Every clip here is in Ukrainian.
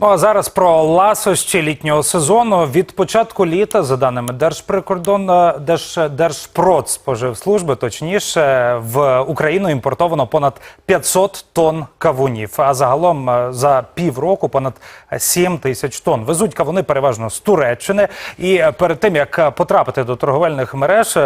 Ну а зараз про ласощі літнього сезону. Від початку літа, за даними Держприкордон, е, Держ, Держпродспоживслужби, точніше, в Україну імпортовано понад 500 тонн кавунів. А загалом е, за півроку понад 7 тисяч тонн. Везуть кавуни переважно з Туреччини. І е, перед тим як потрапити до торговельних мереж,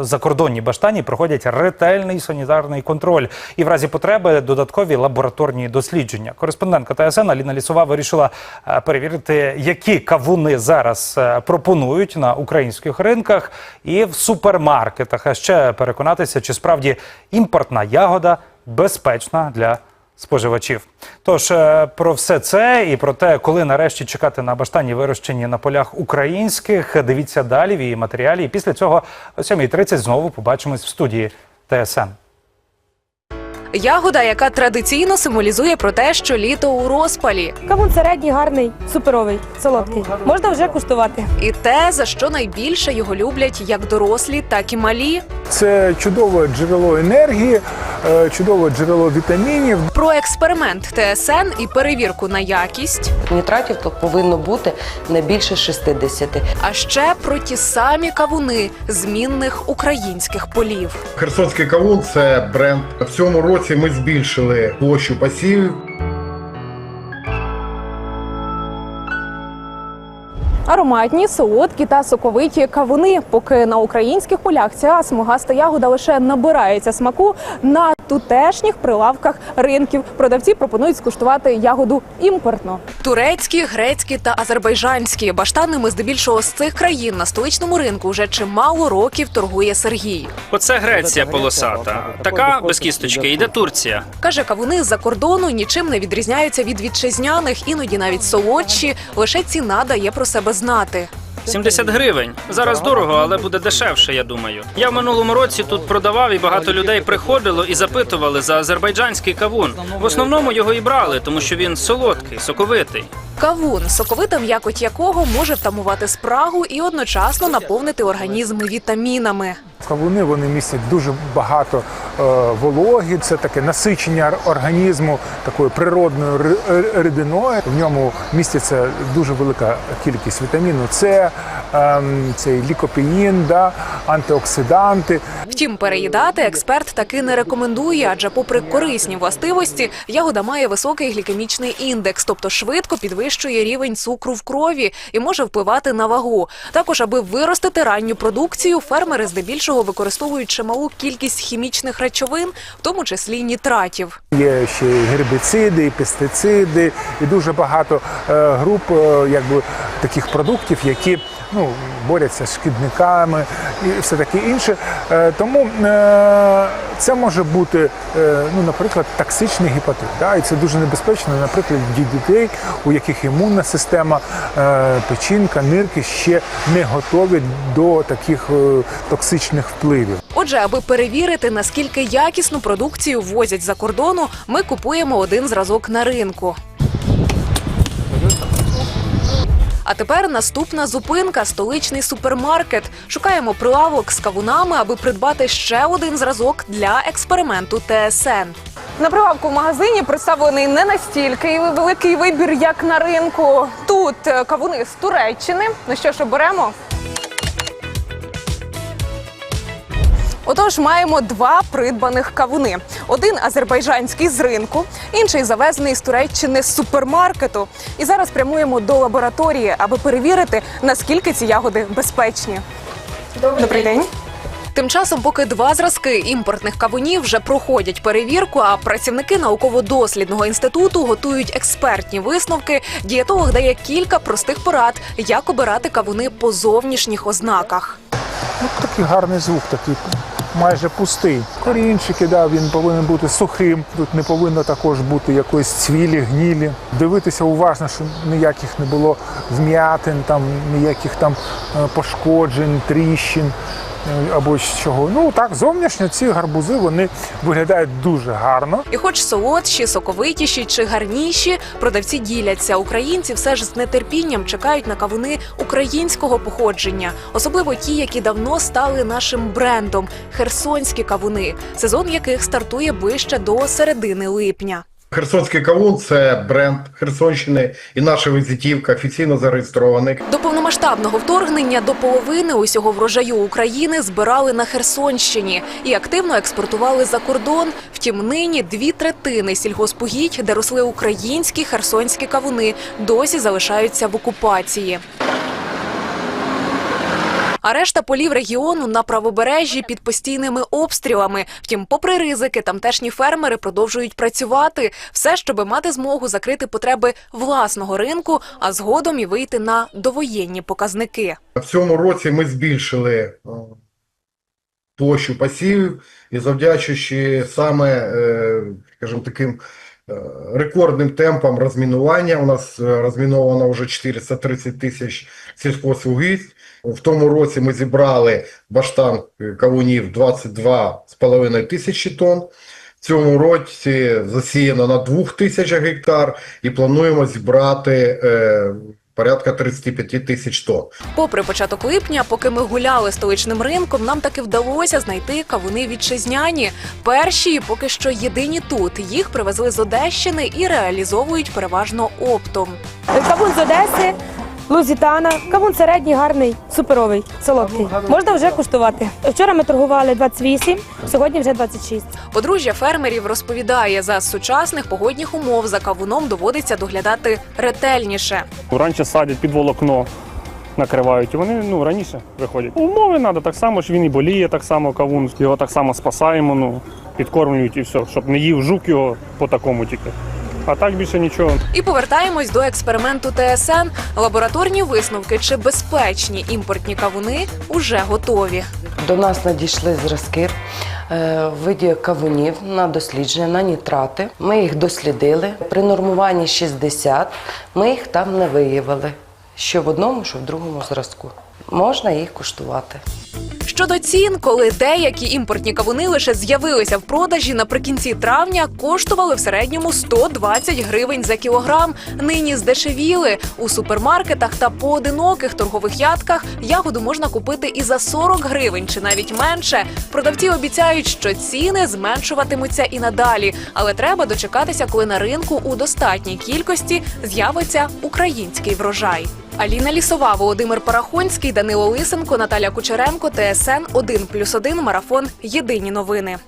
закордонні баштані проходять ретельний санітарний контроль і в разі потреби додаткові лабораторні дослідження. Кореспондентка ТСН Аліна Лісова вирішила е, перевірити, які кавуни зараз е, пропонують на українських ринках і в супермаркетах. А ще переконатися, чи справді імпортна ягода безпечна для споживачів. Тож е, про все це і про те, коли нарешті чекати на баштані, вирощені на полях українських, дивіться далі в її матеріалі. І після цього о 7.30 знову побачимось в студії ТСН. Ягода, яка традиційно символізує про те, що літо у розпалі, Кавун середній, гарний, суперовий, солодкий. Можна вже куштувати. і те, за що найбільше його люблять як дорослі, так і малі. Це чудове джерело енергії, е, чудове джерело вітамінів. Про експеримент ТСН і перевірку на якість, Нітратів тут повинно бути не більше 60. а ще про ті самі кавуни змінних українських полів. Херсонський кавун це бренд. В цьому році ми збільшили площу посівів. Ароматні, солодкі та соковиті кавуни. Поки на українських полях ця смугаста ягода лише набирається смаку на тутешніх прилавках ринків. Продавці пропонують скуштувати ягоду імпортно. Турецькі, грецькі та азербайджанські баштанами здебільшого з цих країн на столичному ринку вже чимало років торгує Сергій. Оце Греція полосата. Така без кісточки йде Турція. Каже, кавуни з-за кордону нічим не відрізняються від вітчизняних, іноді навіть солодші. Лише ціна дає про себе знати. 70 гривень. Зараз дорого, але буде дешевше, я думаю. Я в минулому році тут продавав і багато людей приходило і запитували за азербайджанський кавун. В основному його і брали, тому що він солодкий, соковитий. Кавун, соковита м'якоть якого може втамувати спрагу і одночасно наповнити організм вітамінами. Кавуни вони містять дуже багато е, вологи. Це таке насичення організму такою природною ри- ри- рідиною. В ньому міститься дуже велика кількість вітаміну С, ем, цей лікопеїн, да, антиоксиданти. Втім, переїдати експерт таки не рекомендує, адже, попри корисні властивості, ягода має високий глікемічний індекс, тобто швидко підвищує рівень цукру в крові і може впливати на вагу. Також, аби виростити ранню продукцію, фермери здебільшого використовують чималу кількість хімічних речовин, в тому числі нітратів. Є ще гербіциди, пестициди, і дуже багато е, груп е, якби, таких продуктів, які ну, борються з шкідниками і все таке інше. Е, тому це може бути, ну, наприклад, токсичний гепатит. Да? І це дуже небезпечно, наприклад, для дітей, у яких імунна система, е, печінка, нирки ще не готові до таких е, токсичних впливів. Отже, аби перевірити, наскільки якісну продукцію возять за кордону, ми купуємо один зразок на ринку. А тепер наступна зупинка столичний супермаркет. Шукаємо прилавок з кавунами, аби придбати ще один зразок для експерименту ТСН. На прилавку в магазині представлений не настільки великий вибір, як на ринку. Тут е, кавуни з Туреччини. Ну що ж, оберемо. Отож, маємо два придбаних кавуни: один азербайджанський з ринку, інший завезений з Туреччини з супермаркету. І зараз прямуємо до лабораторії, аби перевірити, наскільки ці ягоди безпечні. Добрий день. Тим часом, поки два зразки імпортних кавунів вже проходять перевірку, а працівники науково-дослідного інституту готують експертні висновки. Дієтолог дає кілька простих порад, як обирати кавуни по зовнішніх ознаках. Ну, такий гарний звук, такий майже пустий. Корінчики, да, він повинен бути сухим. Тут не повинно також бути якоїсь цвілі, гнілі. Дивитися уважно, щоб ніяких не було вм'ятин, там, ніяких там е, пошкоджень, тріщин. Е, Або чого. Ну так, зовнішньо ці гарбузи вони виглядають дуже гарно. І, хоч солодші, соковитіші чи гарніші, продавці діляться. Українці все ж з нетерпінням чекають на кавуни українського походження, особливо ті, які давно стали нашим брендом херсонські кавуни, сезон яких стартує ближче до середини липня. Херсонський кавун це бренд Херсонщини і наша візитівка офіційно зареєстрований. До повномасштабного вторгнення до половини усього врожаю України збирали на Херсонщині і активно експортували за кордон. Втім, нині дві третини сільгоспугідь, де росли українські херсонські кавуни, досі залишаються в окупації. А решта полів регіону на правобережжі під постійними обстрілами. Втім, попри ризики, тамтешні фермери продовжують працювати, все, щоби мати змогу закрити потреби власного ринку, а згодом і вийти на довоєнні показники. В цьому році ми збільшили е, площу посівів і завдячуючи саме, е, скажімо, таким е, рекордним темпам розмінування. У нас розміновано вже 430 тисяч сільхозвугідь. В тому році ми зібрали баштан кавунів 22,5 тисячі тонн. В цьому році засіяно на 2 тисячах гектар і плануємо зібрати е, порядка 35 тисяч тонн. Попри початок липня, поки ми гуляли столичним ринком, нам таки вдалося знайти кавуни вітчизняні. Перші поки що єдині тут. Їх привезли з Одещини і реалізовують переважно оптом. Кавун з Одеси, Лузітана. Кавун середній, гарний, суперовий, солодкий. Можна вже куштувати. Вчора ми торгували 28, сьогодні вже 26. Подружжя фермерів розповідає, за сучасних погодних умов за кавуном доводиться доглядати ретельніше. Раніше садять під волокно, накривають, і вони ну, раніше виходять. Умови треба так само, що він і боліє так само кавун, його так само спасаємо, ну, підкормлюють і все, щоб не їв жук його по такому тільки. А так більше нічого. І повертаємось до експерименту ТСН. Лабораторні висновки чи безпечні імпортні кавуни уже готові. До нас надійшли зразки е, в виді кавунів на дослідження, на нітрати. Ми їх дослідили. При нормуванні 60 ми їх там не виявили. Що в одному, що в другому зразку. Можна їх куштувати. Щодо цін, коли деякі імпортні кавуни лише з'явилися в продажі наприкінці травня, коштували в середньому 120 гривень за кілограм. Нині здешевіли у супермаркетах та поодиноких торгових ядках. Ягоду можна купити і за 40 гривень чи навіть менше. Продавці обіцяють, що ціни зменшуватимуться і надалі, але треба дочекатися, коли на ринку у достатній кількості з'явиться український врожай. Аліна Лісова, Володимир Парахонський, Данило Лисенко, Наталя Кучеренко, ТСН 1+,1, Марафон. Єдині новини.